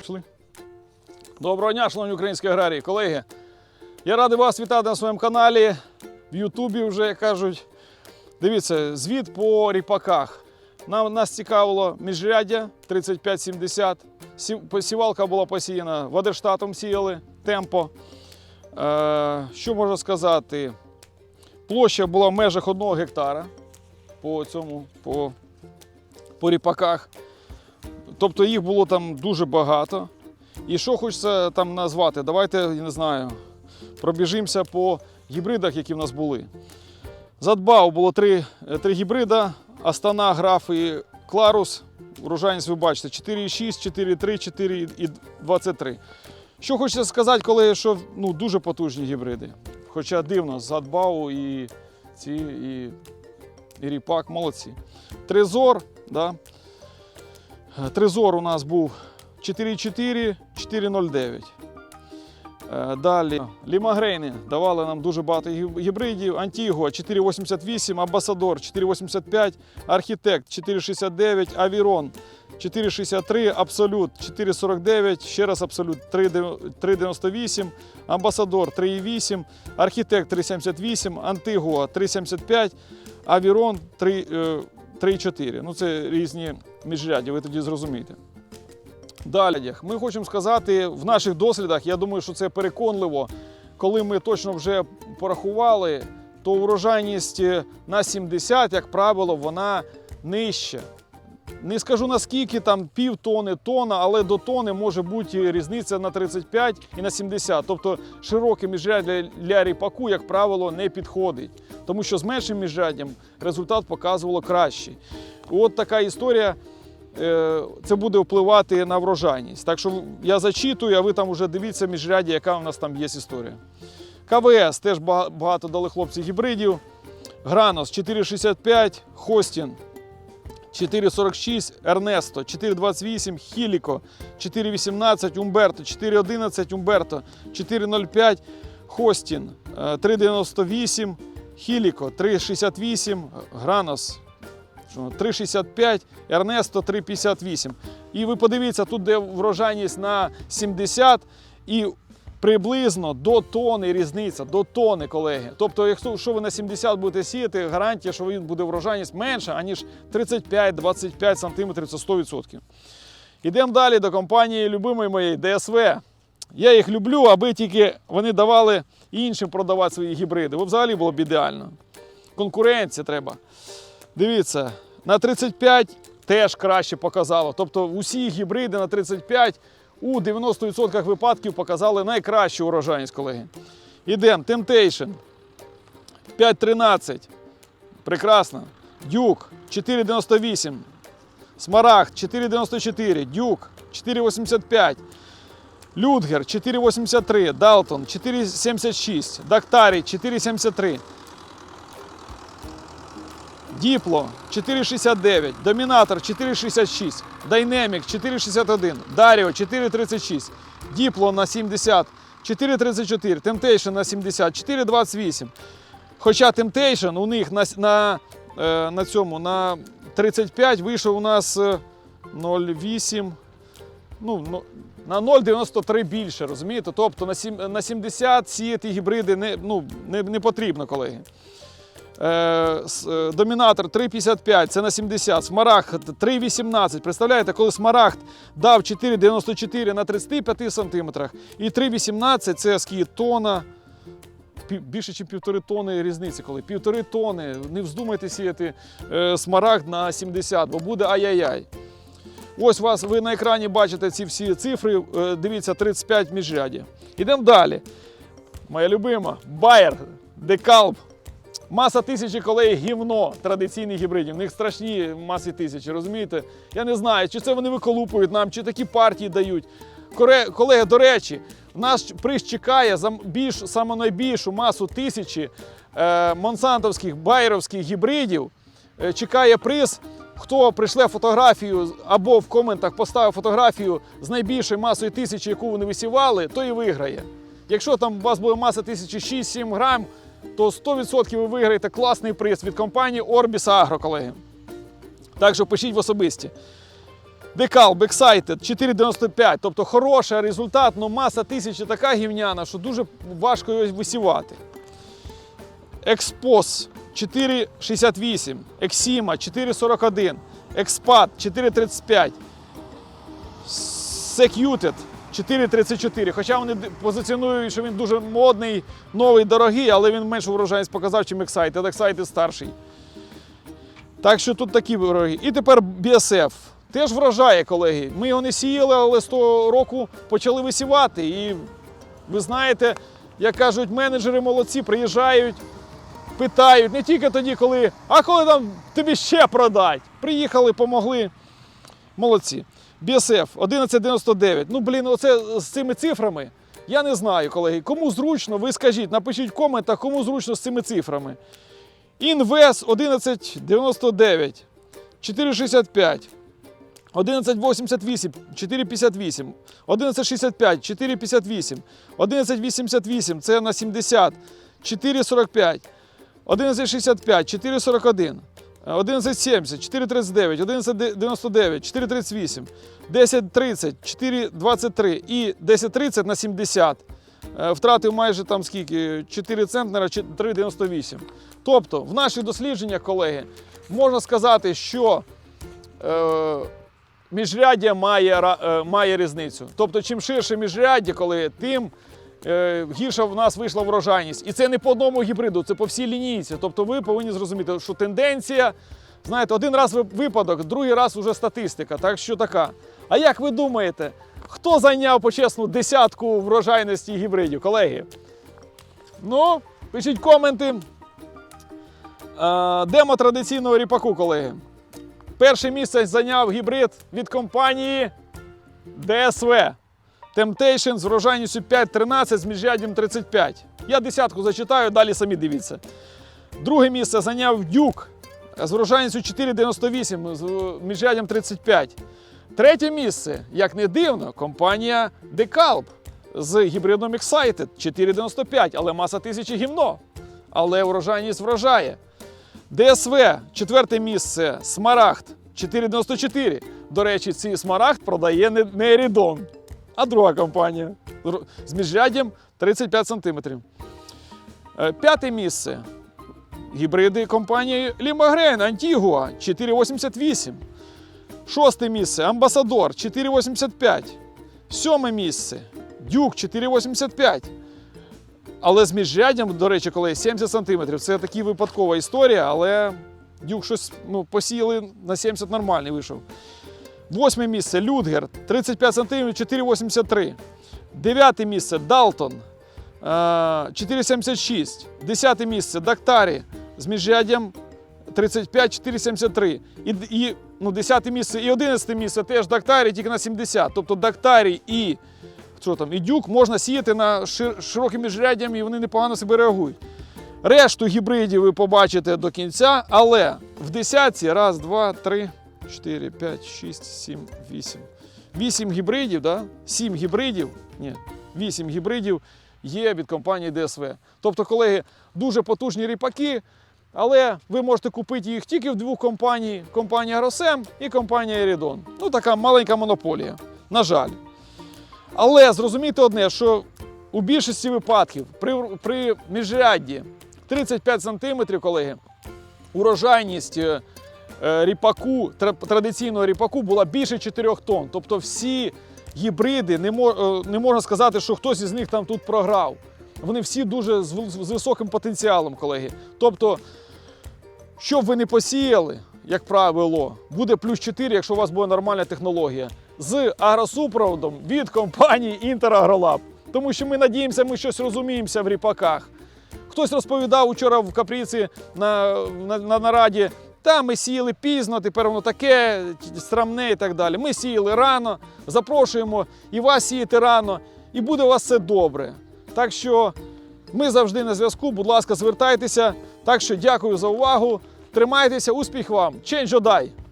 Пішли. Доброго дня, шановні українські аграрії, колеги. Я радий вас вітати на своєму каналі в Ютубі вже як кажуть. Дивіться, звіт по ріпаках. Нам, нас цікавило міжряддя 35-70. Сів- Посівалка була посіяна Вадерштатом сіяли, темпо. Е, що можна сказати? Площа була в межах 1 гектара по цьому, по, по ріпаках. Тобто їх було там дуже багато. І що хочеться там назвати? Давайте, я не знаю, пробіжимося по гібридах, які в нас були. Задбав було три, е, три гібрида: Астана, Граф і Кларус. Урожайність ви бачите 4,6, 4,3, 4,23. Що хочеться сказати, колеги, що ну, дуже потужні гібриди. Хоча дивно, Задбау і ці, і, і Ріпак молодці. Трезор, да, Е, Трезор у нас був 4,4, 4,09. Е, Далі Лімагрейни давали нам дуже багато гібридів. Антігуа 4,88, Амбасадор 4,85, Архітект 4,69, Авірон 4,63, Абсолют 4,49, ще раз Абсолют 3,98, Амбасадор 3,8, Архітект 3,78, Антигуа 3,75, Авірон 3, е, 3,4. Ну це різні міжряддя, ви тоді зрозумієте. Далі, ми хочемо сказати, в наших дослідах, я думаю, що це переконливо, коли ми точно вже порахували, то урожайність на 70, як правило, вона нижча. Не скажу наскільки, там пів тони, тона, але до тони може бути різниця на 35 і на 70. Тобто широке міжряддя для, ріпаку, як правило, не підходить. Тому що з меншим міжряддям результат показувало кращий. От така історія е, це буде впливати на врожайність. Так що я зачитую, а ви там вже дивіться міжряді, яка у нас там є історія. КВС теж багато дали хлопці гібридів. Гранос 4,65, Хостін 4,46, Ернесто 4,28, Хіліко 4,18, Умберто 4,11, Умберто 4,05, Хостін е, 3,98, Хіліко 3,68, Гранос 3,65, Ернесто 3,58. І ви подивіться, тут де врожайність на 70 і приблизно до тони різниця, до тони, колеги. Тобто, якщо ви на 70 будете сіяти, гарантія, що він буде врожайність менша, аніж 35-25 см, це 100%. Ідемо далі до компанії любимої моєї ДСВ. Я їх люблю, аби тільки вони давали іншим продавати свої гібриди. Бо взагалі було б ідеально. Конкуренція треба. Дивіться, на 35 теж краще показало. Тобто усі гібриди на 35 у 90% випадків показали найкращу урожайність, колеги. Ідемо, Temptation 5,13. Прекрасно. Дюк 4,98. Смарагд 4,94. Дюк 4,85. Людгер 4,83. Далтон 4,76. Дактарі 4,73. Діпло 4,69, Домінатор 4,66, Дайнемік 4,61, Даріо 4,36, Діпло на 70, 4,34, Temptation на 70, 4,28. Хоча Temptation у них на, на, е, на цьому на 35 вийшов у нас е, 0,8, ну, ну, на 0,93 більше, розумієте? Тобто на 70 сіяти гібриди не, ну, не, не потрібно, колеги. Е, е, Домінатор 3,55, це на 70. Смарагд 3,18. Представляєте, коли Смарагд дав 4,94 на 35 см і 3,18 це скільки тона. Більше, ніж півтори тони різниці, коли півтори тони. Не вздумайте сіяти е, смарагд на 70, бо буде ай-яй-яй. Ось вас ви на екрані бачите ці всі цифри. Дивіться, 35 міжряді. Ідемо далі. Моя любима Bayer, Декалб. Маса тисячі колеги гівно традиційних гібридів. В них страшні маси тисячі, розумієте? Я не знаю, чи це вони виколупують нам, чи такі партії дають. Колеги, до речі, нас приз чекає за більш, саме найбільшу масу тисячі е, монсантовських байеровських гібридів. Е, чекає приз. Хто прийшле фотографію або в коментах поставив фотографію з найбільшою масою тисячі, яку вони висівали, то і виграє. Якщо там у вас буде маса тисячі 6-7 грам, то 100% ви виграєте класний приз від компанії Orbis Agro, колеги. Так що пишіть в особисті. Декал, Бексайтед 4,95. Тобто хороший результат, але маса тисячі така гівняна, що дуже важко його висівати. Експос 4,68, Ексіма 4,41, Експат 4,35, Secuted 4,34. Хоча вони позиціонують, що він дуже модний, новий, дорогий, але він меншу врожайність показав, чим Excited. Excited старший. Так що тут такі вороги. І тепер BSF. Теж вражає, колеги. Ми його не сіяли, але з того року почали висівати. І ви знаєте, як кажуть, менеджери молодці приїжджають, питають не тільки тоді, коли, а коли там тобі ще продать. Приїхали, помогли. Молодці. BSF 1199. Ну, блін, оце з цими цифрами. Я не знаю, колеги. Кому зручно, ви скажіть, напишіть в коментах, кому зручно з цими цифрами. Інвес 1199, 465, 1188, 458, 1165, 458, 1188, це на 70, 445, 1165, 441, 1170, 439, 1199, 438, 1030, 423 і 1030 на 70. Е, Втратив майже там скільки? 4 центнера, чи 3,98. Тобто, в наших дослідженнях, колеги, можна сказати, що е, міжряддя має, е, має різницю. Тобто, чим ширше міжряддя, коли, тим гірша в нас вийшла врожайність. І це не по одному гібриду, це по всій лінійці. Тобто ви повинні зрозуміти, що тенденція, знаєте, один раз випадок, другий раз уже статистика. Так що така. А як ви думаєте, хто зайняв почесну десятку врожайності гібридів, колеги? Ну, пишіть коменти. Е, Демо традиційного ріпаку, колеги. Перше місце зайняв гібрид від компанії DSV. Temptation з врожайністю 5,13 з міжряддям 35. Я десятку зачитаю, далі самі дивіться. Друге місце зайняв Дюк з врожайністю 4,98 з міжряддям 35. Третє місце, як не дивно, компанія Decalb з гібридом Excited 4,95, але маса тисячі гімно. Але врожайність вражає. ДСВ четверте місце Смарагд 4,94. До речі, цей смарагд продає не, не Ерідон, а друга компанія з міжряддям 35 см. П'яте місце. Гібриди компанії Limagren Antigua 4,88. Шосте місце Амбасадор 4,85. Сьоме місце Дюк 4,85. Але з міжряддям, до речі, коли 70 см, це така випадкова історія, але дюк щось ну, посіяли на 70 нормальний вийшов. Восьме місце Людгер 35 см 4,83. Дев'яте місце Далтон е, 4,76. Десяте місце Дактарі з міжряддям 35-4,73. І, і ну, 10 місце і 11 місце теж Дактарі, тільки на 70. Тобто Дактарі і що там, і дюк можна сіяти на шир- широким міжряддям, і вони непогано себе реагують. Решту гібридів ви побачите до кінця, але в десятці раз, два, три, чотири, п'ять, шість, сім, вісім. Вісім гібридів, да? сім гібридів, ні, вісім гібридів є від компанії DSV. Тобто, колеги, дуже потужні ріпаки, але ви можете купити їх тільки в двох компаній: компанія Росем і компанія Ерідон. Ну, така маленька монополія. На жаль. Але зрозумійте одне, що у більшості випадків при, при міжрядді 35 см, колеги, урожайність е, ріпаку, традиційного ріпаку була більше 4 тонн. Тобто всі гібриди, е, не можна сказати, що хтось із них там тут програв. Вони всі дуже з, високим потенціалом, колеги. Тобто, що б ви не посіяли, як правило, буде плюс 4, якщо у вас буде нормальна технологія. З агросупроводом від компанії Інтерагролаб. Тому що ми надіємося, ми щось розуміємося в ріпаках. Хтось розповідав вчора в каприці на, на, на нараді. Та ми сіяли пізно, тепер воно таке срамне і так далі. Ми сіяли рано, запрошуємо і вас сіяти рано, і буде у вас все добре. Так що ми завжди на зв'язку. Будь ласка, звертайтеся. Так що дякую за увагу. Тримайтеся, успіх вам! Change or die!